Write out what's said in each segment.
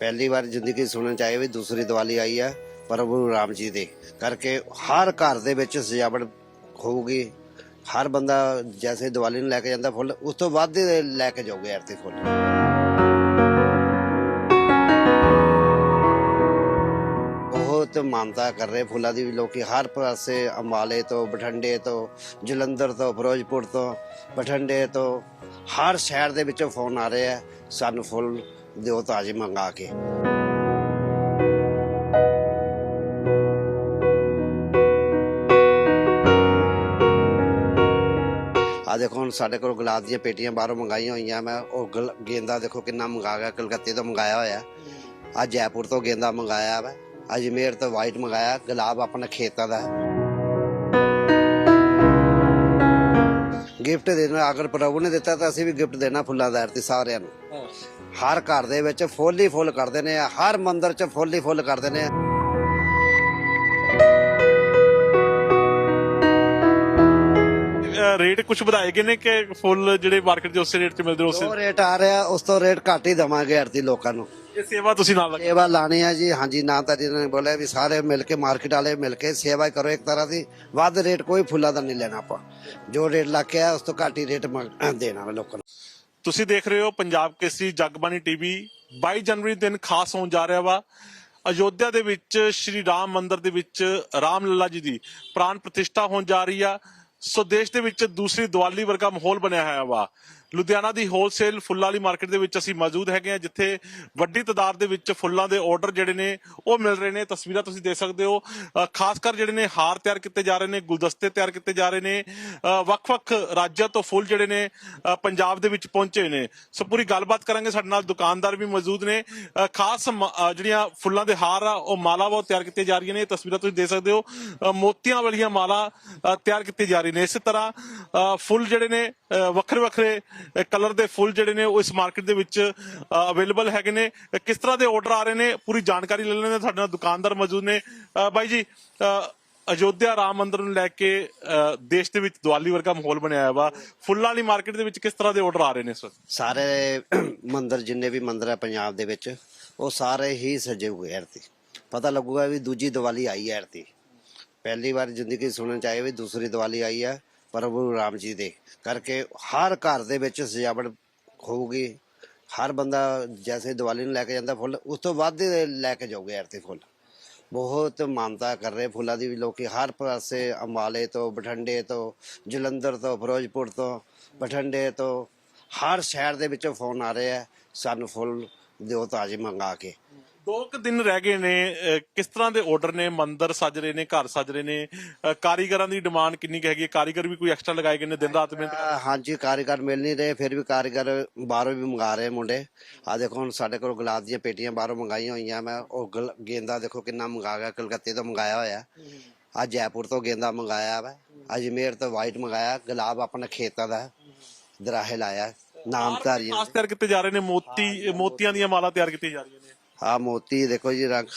ਪਹਿਲੀ ਵਾਰ ਜ਼ਿੰਦਗੀ ਸੁਣਨ ਚ ਆਏ ਵੀ ਦੂਸਰੀ ਦੀਵਾਲੀ ਆਈ ਹੈ ਪ੍ਰਭੂ ਰਾਮ ਜੀ ਦੇ। ਕਰਕੇ ਹਰ ਘਰ ਦੇ ਵਿੱਚ ਸਜਾਵਟ ਹੋਊਗੀ। ਹਰ ਬੰਦਾ ਜੈਸੇ ਦੀਵਾਲੀ ਨੂੰ ਲੈ ਕੇ ਜਾਂਦਾ ਫੁੱਲ, ਉਸ ਤੋਂ ਵੱਧ ਲੈ ਕੇ ਜਾਊਗੇ ਆਰਤੀ ਫੁੱਲ। ਬਹੁਤ ਮਾਨਤਾ ਕਰ ਰਹੇ ਫੁੱਲਾਂ ਦੀ ਵੀ ਲੋਕੀ। ਹਰ ਪਾਸੇ ਅੰਬਾਲੇ ਤੋਂ, ਬਠਿੰਡੇ ਤੋਂ, ਜਲੰਧਰ ਤੋਂ, ਫਿਰੋਜ਼ਪੁਰ ਤੋਂ, ਬਠਿੰਡੇ ਤੋਂ, ਹਰ ਸ਼ਹਿਰ ਦੇ ਵਿੱਚੋਂ ਫੋਨ ਆ ਰਹੇ ਆ। ਸਾਨੂੰ ਫੁੱਲ ਦਿਓ ਤਾਜ਼ੇ ਮੰਗਾ ਕੇ। ਆ ਦੇਖੋ, ਹੁਣ ਸਾਡੇ ਕੋਲ ਗੁਲਾਬ ਦੀਆਂ ਪੇਟੀਆਂ ਬਾਹਰੋਂ ਮੰਗਾਈਆਂ ਹੋਈਆਂ। ਮੈਂ ਉਹ ਗੁਲ- ਗੇਂਦਾ ਦੇਖੋ ਕਿੰਨਾ ਮੰਗਾ ਗਿਆ, ਕਲਕੱਤੇ ਤੋਂ ਮੰਗਾਇਆ ਹੋਇਆ। ਆ ਜੈਪੁਰ ਤੋਂ ਗੇਂਦਾ ਮੰਗਾਇਆ ਵਾ। ਅਜਮੇਰ ਤੋਂ ਵਾਈਟ ਮੰਗਾਇਆ। ਗੁਲਾਬ ਆਪਣੇ ਖੇਤਾਂ ਦਾ ਗਿਫਟ ਦੇਣਾ ਅਗਰ ਪ੍ਰਭੂ ਨੇ ਦਿੱਤਾ ਤਾਂ ਅਸੀਂ ਵੀ ਗਿਫਟ ਦੇਣਾ ਫੁੱਲਾਂ ਦਾ ਆਰਤੀ ਸਾਰਿਆਂ ਨੂੰ। ਹਰ ਘਰ ਦੇ ਵਿੱਚ ਫੁੱਲ ਹੀ ਫੁੱਲ ਕਰਦੇ ਨੇ ਹਰ ਮੰਦਿਰ 'ਚ ਫੁੱਲ ਹੀ ਫੁੱਲ ਕਰਦੇ ਨੇ ਰੇਟ ਕੁਝ ਵਧਾਏ ਗਏ ਨੇ ਕਿ ਫੁੱਲ ਜਿਹੜੇ ਮਾਰਕੀਟ 'ਚ ਉਸੇ ਰੇਟ 'ਚ ਮਿਲਦੇ ਉਸੇ ਜੋ ਰੇਟ ਆ ਰਿਹਾ ਉਸ ਤੋਂ ਰੇਟ ਘੱਟ ਹੀ ਦਵਾਂਗੇ ਆਰਤੀ ਲੋਕਾਂ ਨੂੰ। ਇਹ ਸੇਵਾ ਤੁਸੀਂ ਨਾਲ ਲੱਗੇ। ਸੇਵਾ ਲਾਣੀ ਆ ਜੀ। ਹਾਂਜੀ ਨਾ ਤਾਂ ਜਿਹਨਾਂ ਨੇ ਬੋਲਿਆ ਵੀ ਸਾਰੇ ਮਿਲ ਕੇ ਮਾਰਕੀਟ ਵਾਲੇ ਮਿਲ ਕੇ ਸੇਵਾ ਕਰੋ ਇੱਕ ਤਰ੍ਹਾਂ ਦੀ। ਵੱਧ ਰੇਟ ਕੋਈ ਫੁੱਲਾਂ ਦਾ ਨਹੀਂ ਲੈਣਾ ਆਪਾਂ। ਜੋ ਰੇਟ ਲੱਗ ਕੇ ਆ ਉਸ ਤੋਂ ਘੱਟ ਹੀ ਰੇਟ ਮੰਗ- ਦੇਣਾ ਵਾ ਲੋਕਾਂ ਨੂੰ। ਤੁਸੀਂ ਦੇਖ ਰਹੇ ਹੋ ਪੰਜਾਬ ਕੇਸਰੀ ਜਗਬਾਣੀ ਟੀਵੀ। 22 ਜਨਵਰੀ ਦਿਨ ਖਾਸ ਹੋਣ ਜਾ ਰਿਹਾ ਵਾ। ਅਯੋਧਿਆ ਦੇ ਵਿੱਚ ਸ਼੍ਰੀ ਰਾਮ ਮੰਦਿਰ ਦੇ ਵਿੱਚ ਰਾਮ ਲੱਲਾ ਜੀ ਦੀ ਪ੍ਰਾਨ ਪ੍ਰਤਿਸ਼ਠਾ ਹੋਣ ਜਾ ਰਹੀ ਆ। ਸੋ ਦੇਸ਼ ਦੇ ਵਿੱਚ ਦੂਸਰੀ ਦੀਵਾਲੀ ਵਰਗਾ ਮਾਹੌਲ ਬਣਿਆ ਹੋਇਆ ਵਾ। ਲੁਧਿਆਣਾ ਦੀ ਹੋਲਸੇਲ ਫੁੱਲਾਂ ਵਾਲੀ ਮਾਰਕੀਟ ਦੇ ਵਿੱਚ ਅਸੀਂ ਮੌਜੂਦ ਹੈਗੇ ਆ ਜਿੱਥੇ ਵੱਡੀ ਤਾਦਾਦ ਦੇ ਵਿੱਚ ਫੁੱਲਾਂ ਦੇ ਆਰਡਰ ਜਿਹੜੇ ਨੇ, ਉਹ ਮਿਲ ਰਹੇ ਨੇ। ਤਸਵੀਰਾਂ ਤੁਸੀਂ ਦੇਖ ਸਕਦੇ ਹੋ। ਖਾਸ ਕਰ ਜਿਹੜੇ ਨੇ ਹਾਰ ਤਿਆਰ ਕੀਤੇ ਜਾ ਰਹੇ ਨੇ, ਗੁਲਦਸਤੇ ਤਿਆਰ ਕੀਤੇ ਜਾ ਰਹੇ ਨੇ। ਵੱਖ-ਵੱਖ ਰਾਜਾਂ ਤੋਂ ਫੁੱਲ ਜਿਹੜੇ ਨੇ ਪੰਜਾਬ ਦੇ ਵਿੱਚ ਪਹੁੰਚੇ ਨੇ। ਸੋ ਪੂਰੀ ਗੱਲਬਾਤ ਕਰਾਂਗੇ। ਸਾਡੇ ਨਾਲ ਦੁਕਾਨਦਾਰ ਵੀ ਮੌਜੂਦ ਨੇ। ਖਾਸ ਮ- ਜਿਹੜੀਆਂ ਫੁੱਲਾਂ ਦੇ ਹਾਰ ਆ, ਉਹ ਮਾਲਾ ਬਹੁਤ ਤਿਆਰ ਕੀਤੀਆਂ ਜਾ ਰਹੀਆਂ ਨੇ। ਤਸਵੀਰਾਂ ਤੁਸੀਂ ਦੇਖ ਸਕਦੇ ਹੋ। ਮੋਤੀਆਂ ਵਾਲੀਆਂ ਮਾਲਾ ਤਿਆਰ ਕੀਤੀ ਜਾ ਰਹੀ ਨੇ। ਇਸੇ ਤਰ੍ਹਾਂ ਫੁੱਲ ਜਿਹੜੇ ਨੇ ਵੱਖਰੇ ਵੱਖਰੇ ਕਲਰ ਦੇ ਫੁੱਲ ਜਿਹੜੇ ਨੇ ਉਹ ਇਸ ਮਾਰਕੀਟ ਦੇ ਵਿੱਚ ਅਵੇਲੇਬਲ ਹੈਗੇ ਨੇ। ਕਿਸ ਤਰ੍ਹਾਂ ਦੇ ਆਰਡਰ ਆ ਰਹੇ ਨੇ, ਪੂਰੀ ਜਾਣਕਾਰੀ ਲੈ ਲੈਣੇ ਸਾਡੇ ਨਾਲ ਦੁਕਾਨਦਾਰ ਮੌਜੂਦ ਨੇ। ਬਾਈ ਜੀ ਅਯੋਧਿਆ ਰਾਮ ਮੰਦਿਰ ਨੂੰ ਲੈ ਕੇ ਦੇਸ਼ ਦੇ ਵਿੱਚ ਦੀਵਾਲੀ ਵਰਗਾ ਮਾਹੌਲ ਬਣਿਆ ਹੋਇਆ ਵਾ। ਫੁੱਲਾਂ ਵਾਲੀ ਮਾਰਕੀਟ ਦੇ ਵਿੱਚ ਕਿਸ ਤਰ੍ਹਾਂ ਦੇ ਆਰਡਰ ਆ ਰਹੇ ਨੇ ਇਸ ਵਕਤ? ਸਾਰੇ ਮੰਦਿਰ, ਜਿੰਨੇ ਵੀ ਮੰਦਿਰ ਹੈ ਪੰਜਾਬ ਦੇ ਵਿੱਚ, ਉਹ ਸਾਰੇ ਹੀ ਸਜੇ ਹੋਏ ਆਰਤੀ ਪਤਾ ਲੱਗੂਗਾ ਵੀ ਦੂਜੀ ਦੀਵਾਲੀ ਆਈ ਹੈ ਆਰਤੀ ਪਹਿਲੀ ਵਾਰ ਜ਼ਿੰਦਗੀ ਸੁਣਨ ਚ ਆਏ ਵੀ ਦੂਸਰੀ ਦੀਵਾਲੀ ਆਈ ਹੈ ਪ੍ਰਭੂ ਰਾਮ ਜੀ ਦੇ ਕਰਕੇ ਹਰ ਘਰ ਦੇ ਵਿੱਚ ਸਜਾਵਟ ਹੋਊਗੀ। ਹਰ ਬੰਦਾ ਜੈਸੇ ਦੀਵਾਲੀ ਨੂੰ ਲੈ ਕੇ ਜਾਂਦਾ ਫੁੱਲ, ਉਸ ਤੋਂ ਵੱਧ ਲੈ ਕੇ ਜਾਊਗੇ ਆਰਤੀ ਫੁੱਲ। ਬਹੁਤ ਮਾਨਤਾ ਕਰ ਰਹੇ ਫੁੱਲਾਂ ਦੀ ਵੀ ਲੋਕੀ। ਹਰ ਪਾਸੇ ਅੰਬਾਲੇ ਤੋਂ, ਬਠਿੰਡੇ ਤੋਂ, ਜਲੰਧਰ ਤੋਂ, ਫਿਰੋਜ਼ਪੁਰ ਤੋਂ, ਬਠਿੰਡੇ ਤੋਂ, ਹਰ ਸ਼ਹਿਰ ਦੇ ਵਿੱਚੋਂ ਫੋਨ ਆ ਰਿਹਾ ਸਾਨੂੰ ਫੁੱਲ ਦਿਓ ਤਾਜ਼ੇ ਮੰਗਾ ਕੇ। ਦੋ ਕੁ ਦਿਨ ਰਹਿ ਗਏ ਨੇ ਅਹ ਕਿਸ ਤਰ੍ਹਾਂ ਦੇ ਆਰਡਰ ਨੇ ਮੰਦਰ ਸਜ ਰਹੇ ਨੇ ਘਰ ਸਜ ਰਹੇ ਨੇ? ਅਹ ਕਾਰੀਗਰਾਂ ਦੀ ਡਿਮਾਂਡ ਕਿੰਨੀ ਕੁ ਹੈਗੀ ਹੈ? ਕਾਰੀਗਰ ਵੀ ਕੋਈ ਐਕਸਟਰਾ ਲਗਾਏ ਗਏ ਨੇ ਦਿਨ ਰਾਤ ਮਿਹਨਤ ਅਹ ਹਾਂਜੀ ਕਾਰੀਗਰ ਮਿਲ ਨਹੀਂ ਰਹੇ ਫਿਰ ਵੀ ਕਾਰੀਗਰ ਬਾਹਰੋਂ ਵੀ ਮੰਗਾ ਰਹੇ ਮੁੰਡੇ। ਆ ਦੇਖੋ ਹੁਣ ਸਾਡੇ ਕੋਲ ਗੁਲਾਬ ਦੀਆਂ ਪੇਟੀਆਂ ਬਾਹਰੋਂ ਮੰਗਾਈਆਂ ਹੋਈਆਂ ਮੈਂ ਉਹ ਗੁਲ- ਗੇਂਦਾ ਦੇਖੋ ਕਿੰਨਾ ਮੰਗਾ ਗਿਆ ਕਲਕੱਤੇ ਤੋਂ ਮੰਗਾਇਆ ਹੋਇਆ। ਆ ਜੈਪੁਰ ਤੋਂ ਗੇਂਦਾ ਮੰਗਾਇਆ ਵਾ ਅਜਮੇਰ ਤੋਂ ਵਾਈਟ ਮੰਗਾਇਆ ਗੁਲਾਬ ਆਪਣੇ ਖੇਤਾਂ ਦਾ ਦਰਾਹੇ ਲਾਇਆ ਨਾਮਧਾਰੀ ਖਾਸ ਤਿਆਰ ਕੀਤੇ ਜਾ ਰਹੇ ਨੇ ਮੋਤੀ ਮੋਤੀਆਂ ਦੀਆਂ ਮਾਲਾ ਤਿਆਰ ਕੀਤੀਆਂ ਜਾ ਰਹੀਆਂ ਆ ਮੋਤੀ ਦੇਖੋ ਜੀ ਰੰਗ।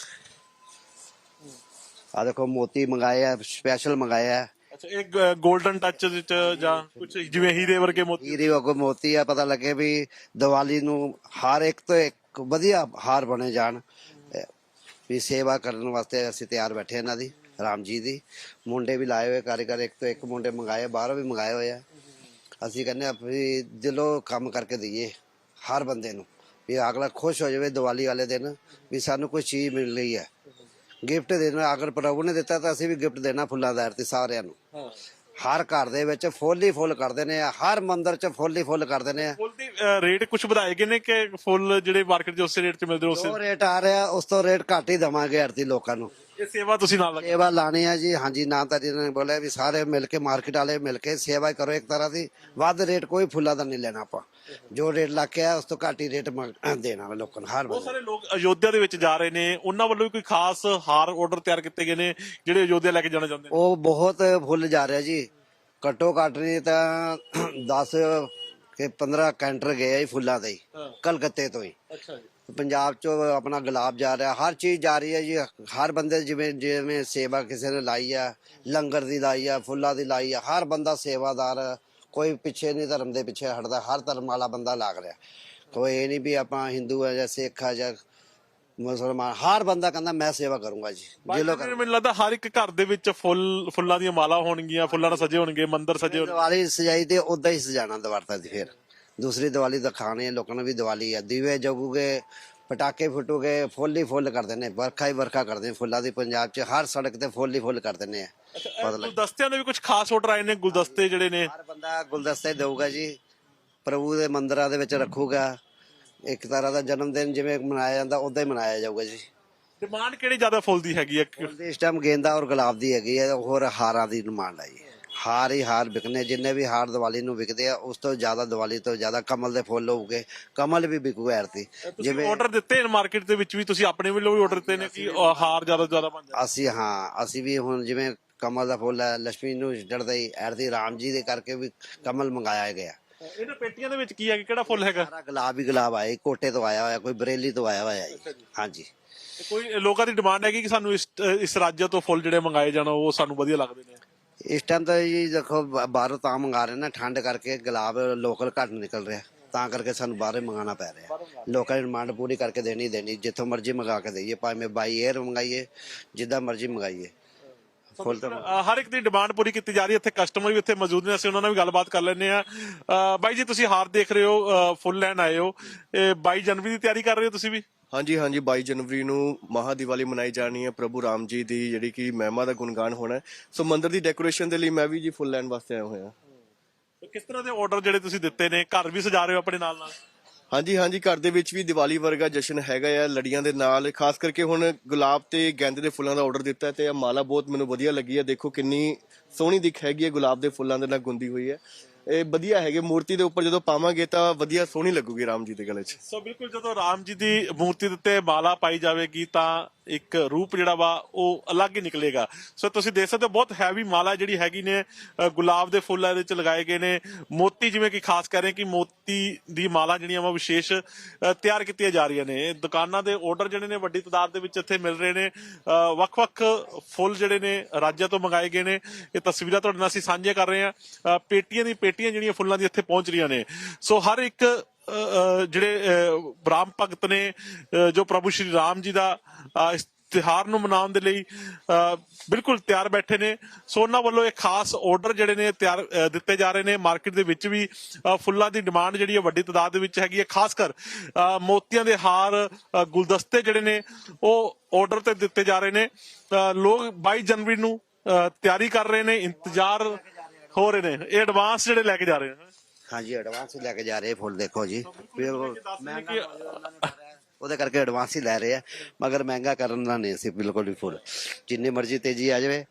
ਆ ਦੇਖੋ ਮੋਤੀ ਮੰਗਾਏ ਆ ਸਪੈਸ਼ਲ ਮੰਗਾਏ ਆ ਅੱਛਾ ਇਹ 골ਡਨ ਟੱਚ ਵਿੱਚ ਜਾਂ ਕੁਝ ਜਿਵੇਂ ਹੀਰੇ ਵਰਗੇ ਮੋਤੀ? ਹੀਰੇ ਵਾਂਗੂ ਮੋਤੀ ਆ ਪਤਾ ਲੱਗੇ ਵੀ ਦੀਵਾਲੀ ਨੂੰ ਹਰ ਇੱਕ ਤੋਂ ਇੱਕ ਵਧੀਆ ਹਾਰ ਬਣੇ ਜਾਣ। ਵੀ ਸੇਵਾ ਕਰਨ ਵਾਸਤੇ ਅਸੀਂ ਤਿਆਰ ਬੈਠੇ ਇਹਨਾਂ ਦੀ ਰਾਮ ਜੀ ਦੀ। ਮੁੰਡੇ ਵੀ ਲਾਏ ਹੋਏ ਕਾਰੀਗਰ ਇੱਕ ਤੋਂ ਇੱਕ ਮੁੰਡੇ ਮੰਗਾਏ ਬਾਹਰੋਂ ਵੀ ਮੰਗਾਏ ਹੋਏ ਆ। ਅਸੀਂ ਕਹਿੰਦੇ ਆ ਵੀ ਦਿਲੋਂ ਕੰਮ ਕਰਕੇ ਦਈਏ ਹਰ ਬੰਦੇ ਨੂੰ। ਵੀ ਅਗਲਾ ਖੁਸ਼ ਹੋ ਜਾਵੇ ਦੀਵਾਲੀ ਵਾਲੇ ਦਿਨ ਵੀ ਸਾਨੂੰ ਕੋਈ ਚੀਜ਼ ਮਿਲ ਰਹੀ ਹੈ। ਗਿਫਟ ਦੇਣਾ ਅਗਰ ਪ੍ਰਭੂ ਨੇ ਦਿੱਤਾ ਤਾਂ ਅਸੀਂ ਵੀ ਗਿਫਟ ਦੇਣਾ ਫੁੱਲਾਂ ਦਾ ਆਰਤੀ ਸਾਰਿਆਂ ਨੂੰ। ਹਰ ਘਰ ਦੇ ਵਿੱਚ ਫੁੱਲ ਹੀ ਫੁੱਲ ਕਰਦੇ ਨੇ ਹਰ ਮੰਦਿਰ 'ਚ ਫੁੱਲ ਹੀ ਫੁੱਲ ਕਰਦੇ ਨੇ ਫੁੱਲ ਦੀ ਰੇਟ ਕੁਝ ਵਧਾਏ ਗਏ ਨੇ ਕਿ ਫੁੱਲ ਜਿਹੜੇ ਮਾਰਕੀਟ 'ਚ ਉਸੇ ਰੇਟ 'ਚ ਮਿਲਦੇ ਉਸੇ ਜੋ ਰੇਟ ਆ ਰਿਹਾ ਉਸ ਤੋਂ ਰੇਟ ਘੱਟ ਹੀ ਦਵਾਂਗੇ ਆਰਤੀ ਲੋਕਾਂ ਨੂੰ। ਇਹ ਸੇਵਾ ਤੁਸੀਂ ਨਾਲ ਲੱਗੇ। ਸੇਵਾ ਲਾਣੀ ਆ ਜੀ। ਹਾਂਜੀ ਨਾ ਤਾਂ ਜਿਹਨਾਂ ਨੇ ਬੋਲਿਆ ਵੀ ਸਾਰੇ ਮਿਲ ਕੇ ਮਾਰਕੀਟ ਵਾਲੇ ਮਿਲ ਕੇ ਸੇਵਾ ਕਰੋ ਇੱਕ ਤਰ੍ਹਾਂ ਦੀ। ਵੱਧ ਰੇਟ ਕੋਈ ਫੁੱਲਾਂ ਦਾ ਨਹੀਂ ਲੈਣਾ ਆਪਾਂ। ਜੋ ਰੇਟ ਲੱਗ ਕੇ ਆ ਉਸ ਤੋਂ ਘੱਟ ਹੀ ਰੇਟ ਮੰਗ- ਦੇਣਾ ਵਾ ਲੋਕਾਂ ਨੂੰ ਹਰ ਬਹੁਤ ਸਾਰੇ ਲੋਕ ਅਯੋਧਿਆ ਦੇ ਵਿੱਚ ਜਾ ਰਹੇ ਨੇ। ਉਹਨਾਂ ਵੱਲੋਂ ਵੀ ਕੋਈ ਖਾਸ ਹਾਰ ਆਰਡਰ ਤਿਆਰ ਕੀਤੇ ਗਏ ਨੇ ਜਿਹੜੇ ਅਯੋਧਿਆ ਲੈ ਕੇ ਜਾਣਾ ਚਾਹੁੰਦੇ ਨੇ? ਉਹ ਬਹੁਤ ਫੁੱਲ ਜਾ ਰਿਹਾ ਜੀ। ਘੱਟੋ ਘੱਟ ਨਹੀਂ ਤਾਂ 10 ਕਿ 15 ਕੈਂਟਰ ਗਏ ਆ ਜੀ ਫੁੱਲਾਂ ਦੇ ਹੀ ਹਾਂ। ਕਲਕੱਤੇ ਤੋਂ ਹੀ। ਅੱਛਾ ਜੀ। ਪੰਜਾਬ ਚੋਂ ਆਪਣਾ ਗੁਲਾਬ ਜਾ ਰਿਹਾ ਹਰ ਚੀਜ਼ ਜਾ ਰਹੀ ਹੈ ਜੀ। ਹਰ ਬੰਦੇ ਜਿਵੇਂ ਜਿਵੇਂ ਸੇਵਾ ਕਿਸੇ ਨੇ ਲਾਈ ਆ ਲੰਗਰ ਦੀ ਲਾਈ ਆ ਫੁੱਲਾਂ ਦੀ ਲਾਈ ਆ ਹਰ ਬੰਦਾ ਸੇਵਾਦਾਰ ਕੋਈ ਪਿੱਛੇ ਨਹੀਂ ਧਰਮ ਦੇ ਪਿੱਛੇ ਹਟਦਾ ਹਰ ਧਰਮ ਵਾਲਾ ਬੰਦਾ ਲੱਗ ਰਿਹਾ। ਕੋਈ ਇਹ ਨਹੀਂ ਵੀ ਆਪਾਂ ਹਿੰਦੂ ਆ ਜਾਂ ਸਿੱਖ ਆ ਜਾਂ ਮੁਸਲਮਾਨ ਹਰ ਬੰਦਾ ਕਹਿੰਦਾ ਮੈਂ ਸੇਵਾ ਕਰੂੰਗਾ ਜੀ ਜੀ, ਮੈਨੂੰ ਲੱਗਦਾ ਹਰ ਇੱਕ ਘਰ ਦੇ ਵਿੱਚ ਫੁੱਲ ਫੁੱਲਾਂ ਦੀਆਂ ਮਾਲਾ ਹੋਣਗੀਆਂ ਫੁੱਲਾਂ ਨਾਲ ਸਜੇ ਹੋਣਗੇ ਮੰਦਿਰ ਸਜੇ ਹੋਣਗੇ। ਦੀਵਾਲੀ ਸਜਾਈ ਤੇ ਉਦਾਂ ਹੀ ਸਜਾਣਾ ਦਵਾਰਤਾ ਦੀ ਫਿਰ। ਦੂਸਰੀ ਦੀਵਾਲੀ ਤਾਂ ਖਾਣੇ ਲੋਕਾਂ ਨੂੰ ਵੀ ਦੀਵਾਲੀ ਹੈ ਦੀਵੇ ਜਗੂਗੇ ਪਟਾਕੇ ਫੁੱਟੂਗੇ ਫੁੱਲ ਹੀ ਫੁੱਲ ਕਰਦੇ ਨੇ ਵਰਖਾ ਹੀ ਵਰਖਾ ਕਰਦੇ ਨੇ ਫੁੱਲਾਂ ਦੀ ਪੰਜਾਬ 'ਚ ਹਰ ਸੜਕ ਤੇ ਫੁੱਲ ਹੀ ਫੁੱਲ ਕਰਦੇ ਨੇ ਪਤਾ ਲੱਗ ਗੁਲਦਸਤਿਆਂ ਦੇ ਵੀ ਕੁਝ ਖਾਸ ਆਰਡਰ ਆਏ ਨੇ ਗੁਲਦਸਤੇ ਜਿਹੜੇ ਨੇ? ਹਰ ਬੰਦਾ ਗੁਲਦਸਤੇ ਦੇਊਗਾ ਜੀ। ਪ੍ਰਭੂ ਦੇ ਮੰਦਿਰਾਂ ਦੇ ਵਿੱਚ ਰੱਖੂਗਾ। ਇੱਕ ਤਰ੍ਹਾਂ ਦਾ ਜਨਮ ਦਿਨ ਜਿਵੇਂ ਮਨਾਇਆ ਜਾਂਦਾ ਉਦਾਂ ਹੀ ਮਨਾਇਆ ਜਾਊਗਾ ਜੀ। ਡਿਮਾਂਡ ਕਿਹੜੀ ਜ਼ਿਆਦਾ ਫੁੱਲ ਦੀ ਹੈਗੀ ਹੈ? ਇਸ ਟਾਈਮ ਗੇਂਦਾ ਔਰ ਗੁਲਾਬ ਦੀ ਹੈਗੀ ਹੈ ਹੋਰ ਹਾਰਾਂ ਦੀ ਡਿਮਾਂਡ ਹੈ ਜੀ। ਹਾਰ ਹੀ ਹਾਰ ਵਿਕਨੇ ਜਿੰਨੇ ਵੀ ਹਾਰ ਦੀਵਾਲੀ ਨੂੰ ਵਿਕਦੇ ਆ ਉਸ ਤੋਂ ਜ਼ਿਆਦਾ ਦੀਵਾਲੀ ਤੋਂ ਜ਼ਿਆਦਾ ਕਮਲ ਦੇ ਫੁੱਲ ਹੋਊਗੇ। ਕਮਲ ਵੀ ਵਿਕੂ ਐਰਤੀ ਜਿਵੇਂ ਆਰਡਰ ਦਿੱਤੇ ਨੇ ਮਾਰਕੀਟ ਦੇ ਵਿੱਚ ਵੀ ਤੁਸੀਂ ਆਪਣੇ ਵੱਲੋਂ ਵੀ ਆਰਡਰ ਦਿੱਤੇ ਨੇ ਕਿ ਹਾਰ ਜ਼ਿਆਦਾ ਜ਼ਿਆਦਾ ਬਣ ਜਾਏ ਅਸੀਂ ਹਾਂ ਅਸੀਂ ਵੀ ਹੁਣ ਜਿਵੇਂ ਕਮਲ ਦਾ ਫੁੱਲ ਹੈ ਲక్ష్ਮੀ ਨੂੰ ਚੜਦਾ ਹੀ ਐਰਤੀ ਰਾਮ ਜੀ ਦੇ ਕਰਕੇ ਵੀ ਕਮਲ ਮੰਗਾਇਆ ਗਿਆ। ਇਹਨਾਂ ਪੇਟੀਆਂ ਦੇ ਵਿੱਚ ਕੀ ਹੈ ਕਿਹੜਾ ਫੁੱਲ ਹੈਗਾ? ਸਾਰਾ ਗੁਲਾਬ ਹੀ ਗੁਲਾਬ ਆਇਆ ਕੋਟੇ ਤੋਂ ਆਇਆ ਹੋਇਆ ਕੋਈ ਬਰੇਲੀ ਤੋਂ ਆਇਆ ਹੋਇਆ ਜੀ। ਹਾਂਜੀ। ਕੋਈ ਲੋਕਾਂ ਦੀ ਡਿਮਾਂਡ ਹੈਗੀ ਕਿ ਸਾਨੂੰ ਇਸ ਇਸ ਰਾਜ ਤੋਂ ਫੁੱਲ ਜਿਹੜੇ ਮੰਗਾਏ ਜਾਣ ਉਹ ਸਾਨੂੰ ਵਧੀਆ ਲੱਗਦੇ ਨੇ? ਇਸ ਟਾਈਮ ਤਾਂ ਜੀ ਦੇਖੋ, ਬ- ਬਾਹਰੋਂ ਤਾਂ ਮੰਗਾ ਰਹੇ ਨਾ, ਠੰਡ ਕਰਕੇ ਗੁਲਾਬ ਲੋਕਲ ਘੱਟ ਨਿਕਲ ਰਿਹਾ। ਤਾਂ ਕਰਕੇ ਸਾਨੂੰ ਬਾਹਰੋਂ ਹੀ ਮੰਗਾਉਣਾ ਪੈ ਰਿਹਾ। ਲੋਕਾਂ ਦੀ ਡਿਮਾਂਡ ਪੂਰੀ ਕਰਕੇ ਦੇਣੀ ਹੀ ਦੇਣੀ। ਜਿੱਥੋਂ ਮਰਜ਼ੀ ਮੰਗਾ ਕੇ ਦਈਏ, ਭਾਵੇਂ ਬਾਈ 에ਅਰ ਮੰਗਾਈਏ, ਜਿੱਦਾਂ ਮਰਜ਼ੀ ਮੰਗਾਈਏ। ਫੁੱਲ ਤਾਂ ਅਹ ਹਰ ਇੱਕ ਦੀ ਡਿਮਾਂਡ ਪੂਰੀ ਕੀਤੀ ਜਾ ਰਹੀ ਹੈ। ਇੱਥੇ ਕਸਟਮਰ ਵੀ ਇੱਥੇ ਮੌਜੂਦ ਨੇ। ਅਸੀਂ ਉਹਨਾਂ ਨਾਲ ਵੀ ਗੱਲਬਾਤ ਕਰ ਲੈਂਦੇ ਆ ਬਾਈ ਜੀ, ਤੁਸੀਂ ਹਾਰ ਦੇਖ ਰਹੇ ਹੋ ਫੁੱਲ ਲੈਣ ਆਏ ਹੋ। ਇਹ 22 ਜਨਵਰੀ ਦੀ ਤਿਆਰੀ ਕਰ ਰਹੇ ਹੋ ਤੁਸੀਂ ਵੀ? ਹਾਂਜੀ ਹਾਂਜੀ 22 ਜਨਵਰੀ ਨੂੰ ਮਹਾ ਦੀਵਾਲੀ ਮਨਾਈ ਜਾਣੀ ਹੈ ਪ੍ਰਭੂ ਰਾਮ ਜੀ ਦੀ ਜਿਹੜੀ ਕਿ ਮਹਿਮਾ ਦਾ ਗੁਣਗਾਨ ਹੋਣਾ ਹੈ। ਸੋ ਮੰਦਿਰ ਦੀ ਡੈਕੋਰੇਸ਼ਨ ਦੇ ਲਈ ਮੈਂ ਵੀ ਜੀ ਫੁੱਲ ਲੈਣ ਵਾਸਤੇ ਆਇਆ ਹੋਇਆ। ਤੇ ਕਿਸ ਤਰ੍ਹਾਂ ਦੇ ਆਰਡਰ ਜਿਹੜੇ ਤੁਸੀਂ ਦਿੱਤੇ ਨੇ? ਘਰ ਵੀ ਸਜਾ ਰਹੇ ਹੋ ਆਪਣੇ ਨਾਲ ਨਾਲ ਹਾਂਜੀ ਹਾਂਜੀ ਘਰ ਦੇ ਵਿੱਚ ਵੀ ਦੀਵਾਲੀ ਵਰਗਾ ਜਸ਼ਨ ਹੈਗਾ ਆ ਲੜੀਆਂ ਦੇ ਨਾਲ। ਖਾਸ ਕਰਕੇ ਹੁਣ ਗੁਲਾਬ ਤੇ ਗੈਂਦੇ ਦੇ ਫੁੱਲਾਂ ਦਾ ਆਰਡਰ ਦਿੱਤਾ ਤੇ ਇਹ ਮਾਲਾ ਬਹੁਤ ਮੈਨੂੰ ਵਧੀਆ ਲੱਗੀ ਹੈ। ਦੇਖੋ ਕਿੰਨੀ ਸੋਹਣੀ ਦਿਖ ਹੈਗੀ ਹੈ ਗੁਲਾਬ ਦੇ ਫੁੱਲਾਂ ਦੇ ਨਾਲ ਗੁੰਦੀ ਹੋਈ ਹੈ। ਇਹ ਵਧੀਆ ਹੈਗੇ, ਮੂਰਤੀ ਦੇ ਉੱਪਰ ਜਦੋਂ ਪਾਵਾਂਗੇ ਤਾਂ ਵਧੀਆ ਸੋਹਣੀ ਲੱਗੂਗੀ ਰਾਮ ਜੀ ਦੇ ਗਲੇ 'ਚ। ਸੋ ਬਿਲਕੁਲ ਜਦੋਂ ਰਾਮ ਜੀ ਦੀ ਮੂਰਤੀ ਦੇ ਉੱਤੇ ਮਾਲਾ ਪਾਈ ਜਾਵੇਗੀ ਤਾਂ ਇੱਕ ਰੂਪ ਜਿਹੜਾ ਵਾ, ਉਹ ਅਲੱਗ ਹੀ ਨਿਕਲੇਗਾ। ਸੋ ਤੁਸੀਂ ਦੇਖ ਸਕਦੇ ਹੋ, ਬਹੁਤ ਹੈਵੀ ਮਾਲਾ ਜਿਹੜੀ ਹੈਗੀ ਨੇ ਗੁਲਾਬ ਦੇ ਫੁੱਲ ਇਹਦੇ ਵਿੱਚ ਲਗਾਏ ਗਏ ਨੇ। ਮੋਤੀ ਜਿਵੇਂ ਕਿ ਖਾਸ ਕਰ ਰਹੇ ਕਿ ਮੋਤੀ ਦੀ ਮਾਲਾ ਜਿਹੜੀਆਂ ਵਾ, ਵਿਸ਼ੇਸ਼ ਤਿਆਰ ਕੀਤੀਆਂ ਜਾ ਰਹੀਆਂ ਨੇ। ਇਹ ਦੁਕਾਨਾਂ ਦੇ ਆਰਡਰ ਜਿਹੜੇ ਨੇ, ਵੱਡੀ ਤਾਦਾਦ ਦੇ ਵਿੱਚ ਇੱਥੇ ਮਿਲ ਰਹੇ ਨੇ। ਵੱਖ-ਵੱਖ ਫੁੱਲ ਜਿਹੜੇ ਨੇ, ਰਾਜਾਂ ਤੋਂ ਮੰਗਾਏ ਗਏ ਨੇ। ਇਹ ਤਸਵੀਰਾਂ ਤੁਹਾਡੇ ਨਾਲ ਅਸੀਂ ਸਾਂਝੀਆਂ ਕਰ ਰਹੇ ਹਾਂ। ਪੇਟੀਆਂ ਦੀ, ਪੇਟੀਆਂ ਜਿਹੜੀਆਂ ਫੁੱਲਾਂ ਦੀ ਇੱਥੇ ਪਹੁੰਚ ਰਹੀਆਂ ਨੇ। ਸੋ ਹਰ ਇੱਕ ਜਿਹੜੇ ਰਾਮ ਭਗਤ ਨੇ ਜੋ ਪ੍ਰਭੂ ਸ਼੍ਰੀ ਰਾਮ ਜੀ ਦਾ ਇਸ ਤਿਹਾਰ ਨੂੰ ਮਨਾਉਣ ਦੇ ਲਈ ਅ, ਬਿਲਕੁਲ ਤਿਆਰ ਬੈਠੇ ਨੇ। ਸੋ ਉਹਨਾਂ ਵੱਲੋਂ ਇਹ ਖਾਸ ਆਰਡਰ ਜਿਹੜੇ ਨੇ ਤਿਆਰ ਦਿੱਤੇ ਜਾ ਰਹੇ ਨੇ। ਮਾਰਕੀਟ ਦੇ ਵਿੱਚ ਵੀ ਫੁੱਲਾਂ ਦੀ ਡਿਮਾਂਡ ਜਿਹੜੀ ਹੈ ਵੱਡੀ ਤਾਦਾਦ ਦੇ ਵਿੱਚ ਹੈਗੀ ਹੈ। ਖਾਸ ਕਰ ਮੋਤੀਆਂ ਦੇ ਹਾਰ ਗੁਲਦਸਤੇ ਜਿਹੜੇ ਨੇ ਉਹ ਆਰਡਰ ਤੇ ਦਿੱਤੇ ਜਾ ਰਹੇ ਨੇ। ਅ, ਲੋਕ 22 ਜਨਵਰੀ ਨੂੰ ਤਿਆਰੀ ਕਰ ਰਹੇ ਨੇ ਇੰਤਜ਼ਾਰ ਹੋ ਰਹੇ ਨੇ। ਇਹ ਐਡਵਾਂਸ ਜਿਹੜੇ ਲੈ ਕੇ ਜਾ ਰਹੇ ਨੇ। ਹਾਂਜੀ ਐਡਵਾਂਸ ਲੈ ਕੇ ਜਾ ਰਹੇ ਫੁੱਲ ਦੇਖੋ ਜੀ। ਵੀ ਉਹ ਉਹਦੇ ਕਰਕੇ ਐਡਵਾਂਸ ਹੀ ਲੈ ਰਹੇ ਆ ਮਗਰ ਮਹਿੰਗਾ ਕਰਨ ਦਾ ਨਹੀਂ ਅਸੀਂ ਬਿਲਕੁਲ ਵੀ ਫੁੱਲ ਜਿੰਨੀ ਮਰਜ਼ੀ ਤੇਜ਼ੀ ਆ ਜਾਵੇ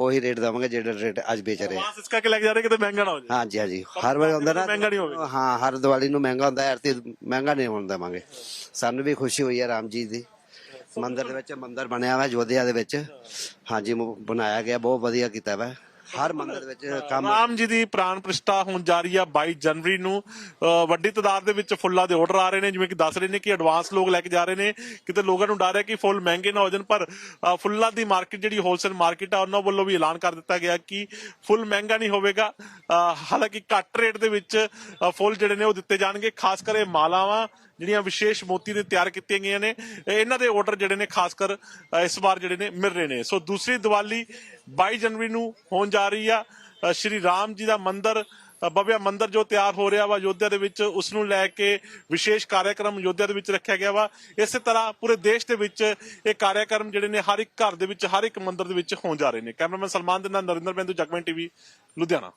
ਉਹੀ ਰੇਟ ਦਵਾਂਗੇ ਜਿਹੜਾ ਰੇਟ ਅੱਜ ਵੇਚ ਰਹੇ ਆ। ਐਡਵਾਂਸ ਇਸ ਕਰਕੇ ਲੈ ਕੇ ਜਾ ਰਹੇ ਕਿਤੇ ਮਹਿੰਗਾ ਨਾ ਹੋ ਜਾਏ ਹਾਂਜੀ ਹਾਂਜੀ। ਹਰ ਵਾਰ ਹੁੰਦਾ ਨਾ ਮਹਿੰਗਾ ਨਹੀਂ ਹੋਵੇ। ਹਾਂ ਹਰ ਦੀਵਾਲੀ ਨੂੰ ਮਹਿੰਗਾ ਹੁੰਦਾ ਹੈ ਤੇ ਮਹਿੰਗਾ ਨਹੀਂ ਹੋਣ ਦੇਵਾਂਗੇ। ਸਾਨੂੰ ਵੀ ਖੁਸ਼ੀ ਹੋਈ ਹੈ ਰਾਮ ਜੀ ਦੀ। ਮੰਦਿਰ ਦੇ ਵਿੱਚ ਮੰਦਿਰ ਬਣਿਆ ਹੋਇਆ ਜੋਧਿਆ ਦੇ ਵਿੱਚ। ਹਾਂਜੀ ਮ- ਬਣਾਇਆ ਗਿਆ ਬਹੁਤ ਵਧੀਆ ਕੀਤਾ ਵਾ। ਹਰ ਮੰਦਿਰ ਵਿੱਚ ਕੰਮ ਰਾਮ ਜੀ ਦੀ ਪ੍ਰਾਣ ਪ੍ਰਤਿਸ਼ਠਾ ਹੋਣ ਜਾ ਰਹੀ ਆ 22 ਜਨਵਰੀ ਨੂੰ। ਵੱਡੀ ਤਾਦਾਦ ਦੇ ਵਿੱਚ ਫੁੱਲਾਂ ਦੇ ਆਰਡਰ ਆ ਰਹੇ ਨੇ ਜਿਵੇਂ ਕਿ ਦੱਸ ਰਹੇ ਨੇ ਕਿ ਐਡਵਾਂਸ ਲੋਕ ਲੈ ਕੇ ਜਾ ਰਹੇ ਨੇ। ਕਿਤੇ ਲੋਕਾਂ ਨੂੰ ਡਰ ਹੈ ਕਿ ਫੁੱਲ ਮਹਿੰਗੇ ਨਾ ਹੋ ਜਾਣ ਪਰ ਫੁੱਲਾਂ ਦੀ ਮਾਰਕੀਟ ਜਿਹੜੀ ਹੋਲਸੇਲ ਮਾਰਕੀਟ ਆ ਉਹਨਾਂ ਵੱਲੋਂ ਵੀ ਐਲਾਨ ਕਰ ਦਿੱਤਾ ਗਿਆ ਕਿ ਫੁੱਲ ਮਹਿੰਗਾ ਨਹੀਂ ਹੋਵੇਗਾ। ਹਾਲਾਂਕਿ ਘੱਟ ਰੇਟ ਦੇ ਵਿੱਚ ਫੁੱਲ ਜਿਹੜੇ ਨੇ ਉਹ ਦਿੱਤੇ ਜਾਣਗੇ ਖਾਸ ਕਰ ਇਹ ਮਾਲਾਵਾਂ ਜਿਹੜੀਆਂ ਵਿਸ਼ੇਸ਼ ਮੋਤੀ ਦੇ ਤਿਆਰ ਕੀਤੀਆਂ ਗਈਆਂ ਨੇ ਇਹਨਾਂ ਦੇ ਆਰਡਰ ਜਿਹੜੇ ਨੇ ਖਾਸ ਕਰ ਇਸ ਵਾਰ ਜਿਹੜੇ ਨੇ, ਮਿਲ ਰਹੇ ਨੇ। ਸੋ ਦੂਸਰੀ ਦੀਵਾਲੀ 22 ਜਨਵਰੀ ਨੂੰ ਹੋਣ ਜਾ ਰਹੀ ਆ। ਸ਼੍ਰੀ ਰਾਮ ਜੀ ਦਾ ਮੰਦਿਰ ਬਵਿਆ ਭਵਿਆ ਮੰਦਿਰ ਜੋ ਤਿਆਰ ਹੋ ਰਿਹਾ ਵਾ ਯੋਧਿਆ ਦੇ ਵਿੱਚ, ਉਸ ਨੂੰ ਲੈ ਕੇ ਵਿਸ਼ੇਸ਼ ਕਾਰਜਕ੍ਰਮ ਯੋਧਿਆ ਦੇ ਵਿੱਚ ਰੱਖਿਆ ਗਿਆ ਵਾ। ਇਸੇ ਤਰ੍ਹਾਂ ਪੂਰੇ ਦੇਸ਼ ਦੇ ਵਿੱਚ ਇਹ ਕਾਰਜਕ੍ਰਮ ਜਿਹੜੇ ਨੇ, ਹਰ ਇੱਕ ਘਰ ਦੇ ਵਿੱਚ, ਹਰ ਇੱਕ ਮੰਦਿਰ ਦੇ ਵਿੱਚ ਹੋਣ ਜਾ ਰਹੇ ਨੇ। ਕੈਮਰਾਮੈਨ ਸਲਮਾਨ ਦੇ ਨਾਲ ਨਰਿੰਦਰ ਬਿੰਦੂ, ਜਗਮਨ ਟੀਵੀ, ਲੁਧਿਆਣਾ।